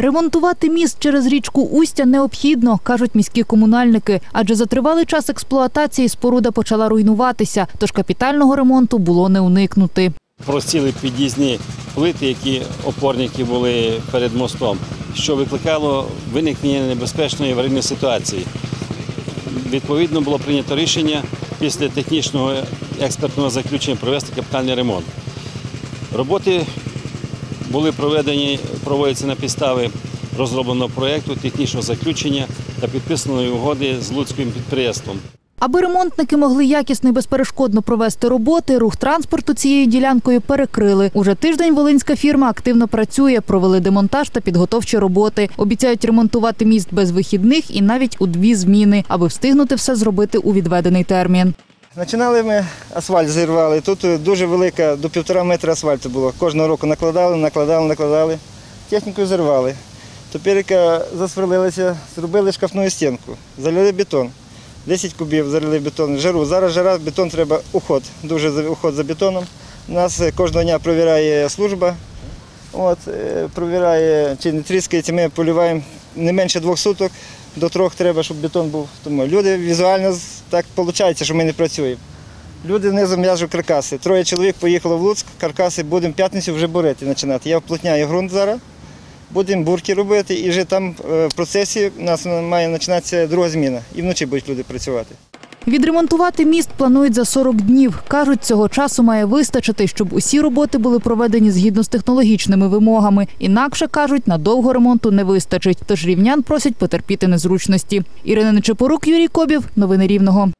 Ремонтувати міст через річку Устя необхідно, кажуть міські комунальники, адже за тривалий час експлуатації споруда почала руйнуватися, тож капітального ремонту було не уникнути. просіли під'їзні плити, які опорники були перед мостом, що викликало виникнення небезпечної аварійної ситуації. Відповідно було прийнято рішення після технічного експертного заключення провести капітальний ремонт. Роботи були проведені, проводяться на підставі розробленого проєкту, технічного заключення та підписаної угоди з Луцьким підприємством. Аби ремонтники могли якісно і безперешкодно провести роботи, рух транспорту цією ділянкою перекрили. Уже тиждень волинська фірма активно працює, провели демонтаж та підготовчі роботи. Обіцяють ремонтувати міст без вихідних і навіть у дві зміни, аби встигнути все зробити у відведений термін. Починали ми асфальт зірвали. Тут е, дуже велика, до півтора метра асфальту було. Кожного року накладали, накладали, накладали. Техніку зірвали. Тепер яка засверлилися, зробили шкафну стінку, залили бетон. 10 кубів залили бетон. Жару. Зараз жара, бетон треба уход. Дуже уход за бетоном. Нас е, кожного дня провіряє служба. От, е, провіряє, чи не тріскається, ми полюваємо не менше двох суток, до трьох треба, щоб бетон був. Тому люди візуально так виходить, що ми не працюємо. Люди внизу м'яжуть каркаси. Троє чоловік поїхало в Луцьк, каркаси будемо п'ятницю вже бурити починати. Я вплотняю ґрунт зараз, будемо бурки робити і вже там е, в процесі у нас має починатися друга зміна. І вночі будуть люди працювати. Відремонтувати міст планують за 40 днів. Кажуть, цього часу має вистачити, щоб усі роботи були проведені згідно з технологічними вимогами. Інакше кажуть, надовго ремонту не вистачить. Тож рівнян просять потерпіти незручності. Ірина Нечепорук, Юрій Кобів. Новини Рівного.